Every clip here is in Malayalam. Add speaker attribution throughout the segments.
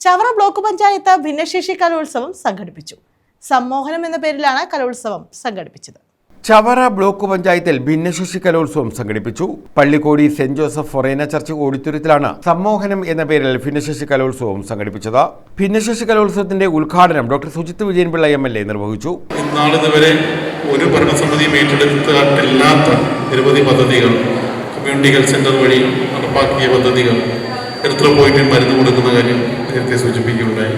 Speaker 1: ചവറ ബ്ലോക്ക് പഞ്ചായത്ത് ഭിന്നശേഷി കലോത്സവം സംഘടിപ്പിച്ചു. സമ്മോഹനം എന്ന പേരിലാണ് കലോത്സവം സംഘടിപ്പിച്ചത്.
Speaker 2: ചവറ ബ്ലോക്ക് പഞ്ചായത്തിൽ ഭിന്നശേഷി കലോത്സവം സംഘടിപ്പിച്ചു. Pallikkodi saint Joseph forane church ഓഡിറ്റോറിയത്തിലാണ് സമ്മോഹനം എന്ന പേരിൽ ഭിന്നശേഷി കലോത്സവം സംഘടിപ്പിച്ചത്. ഭിന്നശേഷി കലോത്സവത്തിന്റെ ഉദ്ഘാടനം doctor Sujith Vijayanpillai M. L. A. നിർവഹിച്ചു.
Speaker 3: ഇന്നാളിതുവരെ ഒരു ഭരണസമിതിയും ഏറ്റെടുത്തില്ലാത്ത നിരവധി പദ്ധതികൾ കമ്മ്യൂണിറ്റി ഹെൽത്ത് സെന്റർ വഴി നടപ്പാക്കിയ പദ്ധതികൾ എർത്രപോയിന്റിൽ മരുന്ന് കൊടുക്കുന്ന കാര്യം നേരത്തെ സൂചിപ്പിക്കുകയുണ്ടായി.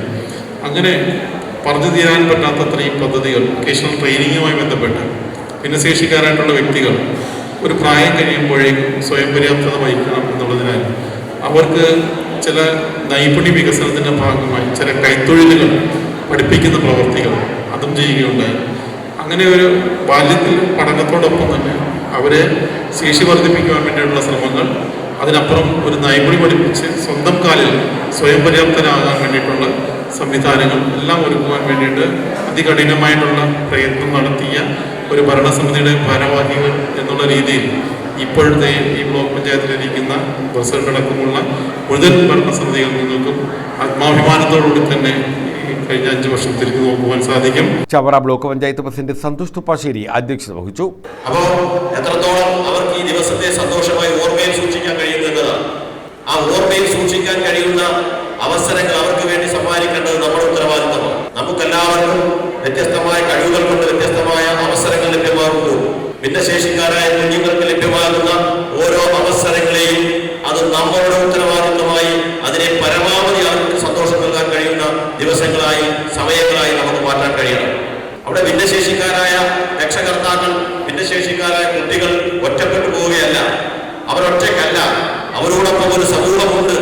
Speaker 3: അങ്ങനെ പറഞ്ഞു തീരാൻ പറ്റാത്തത്രയും പദ്ധതികൾ വൊക്കേഷണൽ ട്രെയിനിങ്ങുമായി ബന്ധപ്പെട്ട് ഭിന്നശേഷിക്കാരായിട്ടുള്ള വ്യക്തികൾ ഒരു പ്രായം കഴിയുമ്പോഴേക്കും സ്വയം പര്യാപ്തത വഹിക്കണം എന്നുള്ളതിനാൽ അവർക്ക് ചില നൈപുണ്യ വികസനത്തിന്റെ ഭാഗമായി ചില കൈത്തൊഴിലുകൾ പഠിപ്പിക്കുന്ന പ്രവർത്തികൾ അതും ചെയ്യുകയുണ്ടായി. അങ്ങനെ ഒരു ബാല്യത്തിൽ പഠനത്തോടൊപ്പം തന്നെ അവരെ ശേഷി വർദ്ധിപ്പിക്കുവാൻ വേണ്ടിയിട്ടുള്ള ശ്രമങ്ങൾ അതിനപ്പുറം ഒരു നൈപുണ്യം പഠിപ്പിച്ച് സ്വന്തം കാലിൽ സ്വയം പര്യാപ്തരാകാൻ വേണ്ടിയിട്ടുള്ള സംവിധാനങ്ങൾ എല്ലാം ഒരുക്കുവാൻ വേണ്ടിയിട്ട് അതികഠിനമായിട്ടുള്ള പ്രയത്നം നടത്തിയ ഒരു ഭരണസമിതിയുടെ ഭാരവാഹികൾ എന്നുള്ള രീതിയിൽ ഇപ്പോഴത്തെ ഈ ബ്ലോക്ക് പഞ്ചായത്തിലിരിക്കുന്ന പ്രസിഡന്റ് അടക്കമുള്ള മുഴുവൻ ഭരണസമിതികൾ നിങ്ങൾക്കും ആത്മാഭിമാനത്തോടുകൂടി തന്നെ ഈ കഴിഞ്ഞ അഞ്ച് വർഷം തിരിഞ്ഞു നോക്കുവാൻ സാധിക്കും.
Speaker 2: ചവറ ബ്ലോക്ക് പഞ്ചായത്ത് പ്രസിഡന്റ് സന്തോഷ് തുപ്പാശ്ശേരി അധ്യക്ഷത വഹിച്ചു.
Speaker 4: അപ്പോൾ എത്രത്തോളം അവർക്ക് ഈ ദിവസത്തെ സന്തോഷമായി ഓർമ്മയിൽ സൂക്ഷിക്കാൻ കഴിയുന്നതാണ് ആ ഓർമ്മയിൽ സൂക്ഷിക്കാൻ കഴിയുന്ന അവസരങ്ങൾ അവർക്ക് വേണ്ടി സമ്മാനിക്കേണ്ടത് നമ്മുടെ ഉത്തരവാദിത്തമാണ്. നമുക്കെല്ലാവർക്കും വ്യത്യസ്തമായ കഴിവുകൾ കൊണ്ട് വ്യത്യസ്തമായ അവസരങ്ങൾ ലഭ്യമാകുന്നു. ഭിന്നശേഷിക്കാരായ കുഞ്ഞുങ്ങൾക്ക് ലഭ്യമാകുന്ന ഓരോ അവസരങ്ങളെയും അത് നമ്മളുടെ ഉത്തരവാദിത്തമായി അതിനെ പരമാവധി അവർക്ക് സന്തോഷം നൽകാൻ കഴിയുന്ന ദിവസങ്ങളായി സമയങ്ങളായി നമുക്ക് മാറ്റാൻ കഴിയണം. അവിടെ ഭിന്നശേഷിക്കാരായ രക്ഷകർത്താക്കൾ അവരോടൊപ്പം ഒരു സമൂഹമുണ്ട്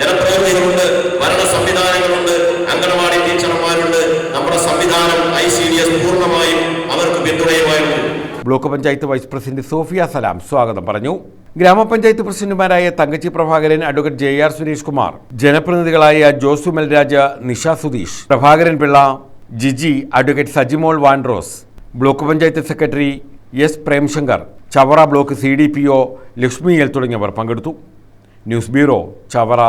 Speaker 4: ജനപ്രതിനിധികളുണ്ട് ഭരണ സംവിധാനങ്ങളുണ്ട് അംഗനവാടി ടീച്ചർമാരുണ്ട്. നമ്മുടെ സംവിധാനം ഐ സി ഡി എസ് പൂർണമായും അവർക്ക് പിന്തുണയുമായുണ്ട്.
Speaker 2: Block panchayat vice president Sophia Salam സ്വാഗതം പറഞ്ഞു. ഗ്രാമപഞ്ചായത്ത് പ്രസിഡന്റുമാരായ Thankachi Prabhakaran advocate J R Suresh Kumar ജനപ്രതിനിധികളായ Josu Melraj Nisha Sudheesh Prabhakaran Pillai Jiji advocate Sajimol Vandros block panchayat secretary S Premshankar Chavara block C D P O Lakshmi L തുടങ്ങിയവർ പങ്കെടുത്തു. News bureau Chavara